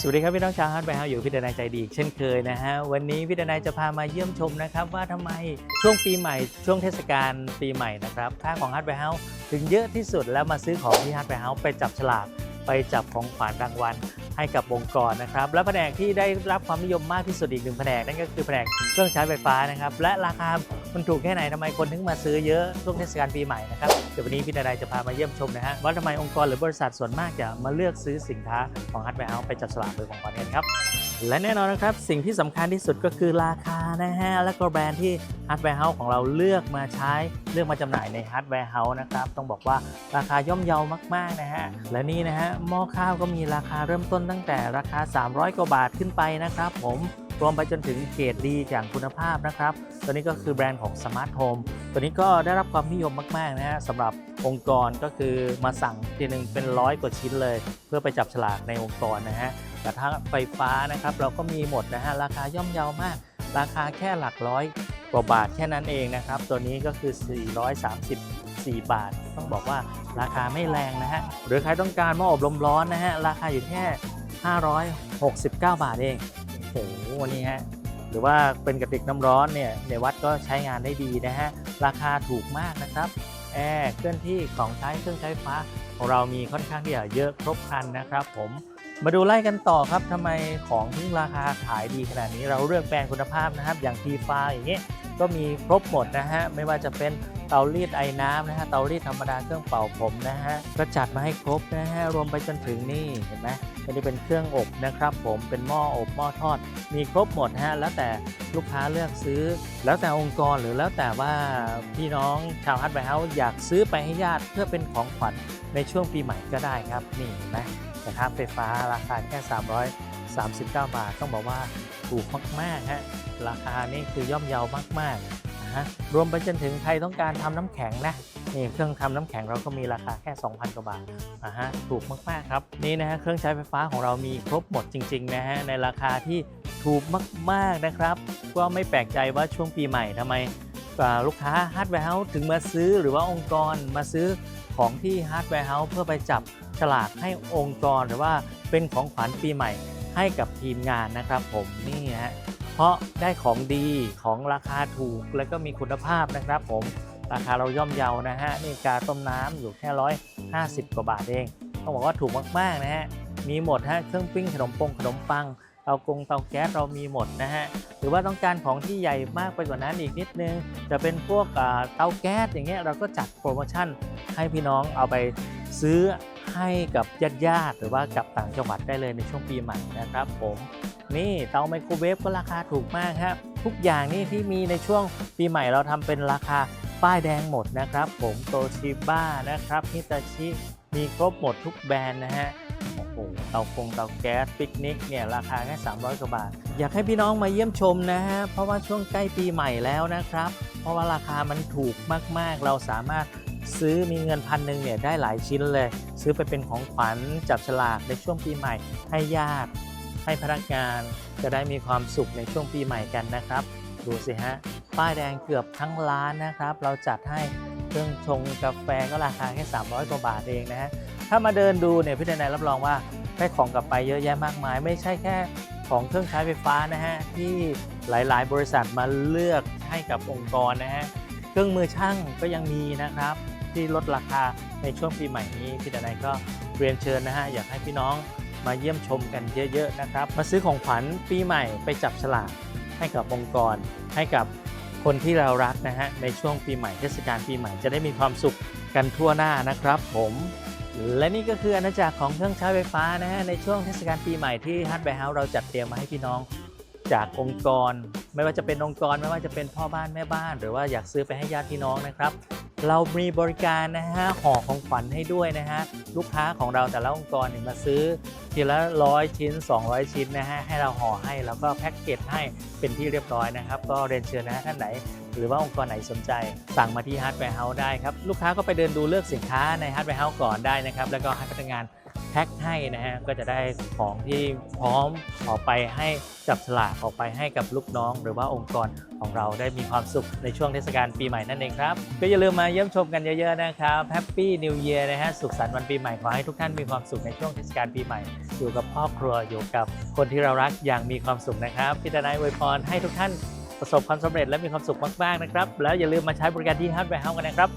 สวัสดีครับพี่น้องชาวฮาร์ดแวร์เฮาอยู่พี่ดนายใจดีอีกเช่นเคยนะฮะวันนี้พี่ดนายจะพามาเยี่ยมชมนะครับว่าทำไมช่วงปีใหม่ช่วงเทศกาลปีใหม่นะครับค่าของฮาร์ดแวร์เฮาถึงเยอะที่สุดแล้วมาซื้อของที่ฮาร์ดแวร์เฮาไปจับฉลากไปจับของขวัญรางวัล ให้กับองค์กรนะครับ และแผนกที่ได้รับความนิยมมากที่สุดอีกหนึ่งแผนกนั่นก็คือแผนกเครื่องใช้ไฟฟ้านะครับ และราคามันถูกแค่ไหนทำไมคนถึงมาซื้อเยอะช่วงเทศกาลปีใหม่นะครับเดี๋ยววันนี้พี่ดนายจะพามาเยี่ยมชมนะฮะว่าทำไมองค์กรหรือบริษัทส่วนมากจะมาเลือกซื้อสินค้าของฮัตแวร์เฮาไปจับสลากโดยของขวัญกันครับ และแน่นอนนะครับ สิ่งที่สำคัญที่สุดก็คือราคานะฮะ และก็แบรนด์ที่ฮาร์ดแวร์เฮาส์ของเราเลือกมาใช้เลือกมาจำหน่ายในฮาร์ดแวร์เฮาส์นะครับ ต้องบอกว่าราคาย่อมเยาวมากๆนะฮะ และนี่นะฮะหม้อข้าวก็มีราคาเริ่มต้นตั้งแต่ราคา 300 กว่าบาทขึ้นไปนะครับผม รวมไปจนถึงเกรดดีอย่างคุณภาพนะครับ ตัวนี้ก็คือแบรนด์ของ Smart Home ตัวนี้ก็ได้รับความนิยมมาก ๆ นะฮะสำหรับองค์กรก็คือมาสั่งทีหนึ่งเป็นร้อยกว่าชิ้นเลย เพื่อไปจับฉลากในองค์กรนะฮะกระทะไฟฟ้านะครับเราก็มีหมดนะฮะราคาย่อมเยาวมาก ราคาแค่หลักร้อยกว่าบาทแค่นั้นเองนะครับ ตัวนี้ก็คือ 434 บาท ต้องบอกว่าราคาไม่แรงนะฮะหรือใครต้องการหม้ออบลมร้อนนะฮะราคาอยู่แค่ 569 บาทเอง นนี้ฮะหรือว่าเป็นกระติกน้ำร้อนเนี่ยในวัดก็ใช้งานได้ดีนะฮะราคาถูกมากนะครับแอร์เคลื่อนที่ของใช้เครื่องใช้ไฟฟ้าของเรามีค่อนข้างที่จะเยอะครบครันนะครับ ผมมาดูไล่กันต่อครับทำไมของถึงราคาขายดีขนาดนี้เราเลือกแบรนด์คุณภาพนะครับ อย่างทีฟ้าอย่างเงี้ย ก็มีครบหมดนะฮะไม่ว่าจะเป็นเตารีดไอ้น้ำนะฮะเตารีดธรรมดาเครื่องเป่าผมนะฮะก็จัดมาให้ครบนะฮะรวมไปจนถึงนี่เห็นไหมอันนี้เป็นเครื่องอบนะครับ ผมเป็นหม้ออบหม้อทอด มีครบหมดฮะแล้วแต่ลูกค้าเลือกซื้อ แล้วแต่องค์กรหรือแล้วแต่ว่าพี่น้องชาวฮัตไบเฮาส์อยากซื้อไปให้ญาติเพื่อเป็นของขวัญในช่วงปีใหม่ก็ได้ครับนี่เห็นไหมนะครับไฟฟ้าราคาแค่ 39 บาท ต้องบอกว่าถูกมากๆฮะราคานี่คือย่อมเยาวมากๆนะฮะรวมไปจนถึงใครต้องการทำน้ำแข็งนะนี่เครื่องทำน้ำแข็งเราก็มีราคาแค่ 2,000 กว่าบาทอะฮะถูกมากๆครับนี่นะฮะเครื่องใช้ไฟฟ้าของเรามีครบหมดจริงๆนะฮะในราคาที่ถูกมากๆนะครับ ก็ไม่แปลกใจว่าช่วงปีใหม่ทำไมลูกค้าฮาร์ดแวร์เฮาส์ถึงมาซื้อหรือว่าองค์กรมาซื้อของที่ฮาร์ดแวร์เฮาส์เพื่อไปจับฉลากให้องค์กรหรือว่าเป็นของขวัญปีใหม่ ให้กับทีมงานนะครับผมนี่ฮะเพราะได้ของดีของราคาถูกและก็มีคุณภาพนะครับผมราคาเราย่อมเยานะฮะนี่กาต้มน้ำอยู่แค่ร้อยห้าสิบกว่าบาทเองต้องบอกว่าถูกมากๆนะฮะมีหมดฮะเครื่องปิ้งขนมปงขนมปังเตากงเตาแก๊สเรามีหมดนะฮะหรือว่าต้องการของที่ใหญ่มากไปกว่านั้นอีกนิดนึง จะเป็นพวกเตาแก๊สอย่างเงี้ยเราก็จัดโปรโมชั่นให้พี่น้องเอาไปซื้อ ให้กับญาติญาติหรือว่ากับต่างจังหวัดได้เลยในช่วงปีใหม่นะครับผมนี่เตาไมโครเวฟก็ราคาถูกมากครับทุกอย่างนี่ที่มีในช่วงปีใหม่เราทำเป็นราคาป้ายแดงหมดนะครับผมโตชิบ้านะครับฮิตาชิมีครบหมดทุกแบรนด์นะฮะโอ้โหเตาคงเตาแก๊สปิกนิกเนี่ยราคาแค่300กว่าบาท อยากให้พี่น้องมาเยี่ยมชมนะฮะเพราะว่าช่วงใกล้ปีใหม่แล้วนะครับ เพราะว่าราคามันถูกมากๆ เราสามารถ ซื้อมีเงินพันหนึ่งเนี่ยได้หลายชิ้นเลย ซื้อไปเป็นของขวัญจับฉลากในช่วงปีใหม่ ให้ญาติ ให้พนักงานจะได้มีความสุขในช่วงปีใหม่กันนะครับ ดูสิฮะ ป้ายแดงเกือบทั้งร้านนะครับ เราจัดให้เครื่องชงกาแฟก็ราคาแค่ 300 กว่าบาทเองนะฮะถ้ามาเดินดูเนี่ยพี่ทนายรับรองว่าได้ของกลับไปเยอะแยะมากมาย ไม่ใช่แค่ของเครื่องใช้ไฟฟ้านะฮะที่หลาย ๆ บริษัทมาเลือกให้กับองค์กรนะฮะเครื่องมือช่างก็ยังมีนะครับ ที่ลดราคาในช่วงปีใหม่นี้พี่ดนายก็เรียนเชิญนะฮะอยากให้พี่น้องมาเยี่ยมชมกันเยอะๆนะครับ มาซื้อของขวัญปีใหม่ไปจับฉลากให้กับองค์กร ให้กับคนที่เรารักนะฮะในช่วงปีใหม่เทศกาลปีใหม่จะได้มีความสุขกันทั่วหน้านะครับผมและนี่ก็คืออาณาจักรของเครื่องใช้ไฟฟ้านะฮะในช่วงเทศกาลปีใหม่ที่ฮัตแบร์เฮาเราจัดเตรียมมาให้พี่น้องจากองค์กร ไม่ว่าจะเป็นองค์กรไม่ว่าจะเป็นพ่อบ้านแม่บ้าน หรือว่าอยากซื้อไปให้ญาติพี่น้องนะครับ เรามีบริการนะฮะห่อของขวัญให้ด้วยนะฮะลูกค้าของเราแต่ละองค์กรเนี่ยมาซื้อทีละร้อยชิ้น 200 ชิ้นนะฮะให้เราห่อให้แล้วก็แพ็กเกจให้เป็นที่เรียบร้อยนะครับ ก็เรียนเชิญนะฮะท่านไหน หรือว่าองค์กรไหนสนใจ สั่งมาที่ฮาร์ดแวร์เฮาส์ได้ครับ ลูกค้าก็ไปเดินดูเลือกสินค้าในฮาร์ดแวร์เฮาส์ก่อนได้นะครับ แล้วก็ให้พนักงาน พ็คให้นะฮะก็จะได้ของที่พร้อมออกไปให้จับฉลากออกไปให้กับลูกน้อง หรือว่าองค์กรของเราได้มีความสุขในช่วงเทศกาลปีใหม่นั่นเองครับ ก็อย่าลืมมาเยี่ยมชมกันเยอะๆนะครับแฮปปี้นิว e ย r นะฮะสุขสันต์วันปีใหม่ขอให้ทุกท่านมีความสุขในช่วงเทศกาลปีใหม่ อยู่กับครอบครัวอยู่กับคนที่เรารักอย่างมีความสุขนะครับพี่ดนายอวยพรให้ทุกท่านประสบความสำเร็จและมีความสุขมากๆนะครับ แล้วอย่าลืมมาใช้บริการที่ฮาร์ดแวร์เฮาส์กันนะครับ